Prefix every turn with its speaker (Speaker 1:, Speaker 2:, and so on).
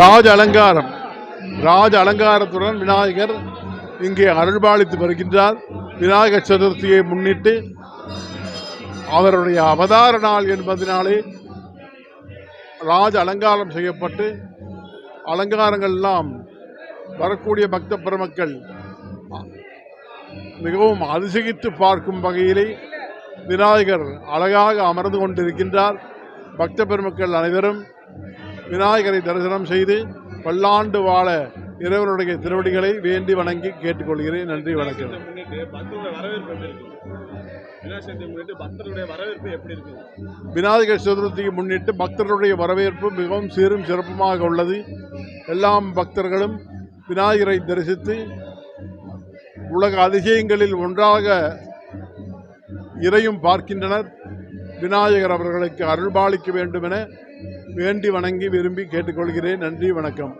Speaker 1: ராஜ அலங்காரம். ராஜ அலங்காரத்துடன் விநாயகர் இங்கே அருள்பாலித்து வருகின்றார். விநாயகர் சதுர்த்தியை முன்னிட்டு அவருடைய அவதார நாள் என்பதனாலே ராஜ அலங்காரம் செய்யப்பட்டு அலங்காரங்கள் எல்லாம் வரக்கூடிய பக்த பெருமக்கள் மிகவும் அதிசயித்து பார்க்கும் வகையிலே விநாயகர் அழகாக அமர்ந்து கொண்டிருக்கின்றார். பக்த பெருமக்கள் அனைவரும் விநாயகரை தரிசனம் செய்து பல்லாண்டு வாழ இறைவனுடைய திருவடிகளை வேண்டி வணங்கி கேட்டுக்கொள்கிறேன். நன்றி வணக்கம். விநாயகர் சதுர்த்தியை முன்னிட்டு பக்தர்களுடைய வரவேற்பு மிகவும் சீரும் சிறப்புமாக உள்ளது. எல்லாம் பக்தர்களும் விநாயகரை தரிசித்து உலக அதிசயங்களில் ஒன்றாக இறையும் பார்க்கின்றனர். விநாயகர் அவர்களுக்கு அருள்பாலிக்க வேண்டும் என வேண்டி வணங்கி விரும்பி கேட்டுக்கொள்கிறேன். நன்றி வணக்கம்.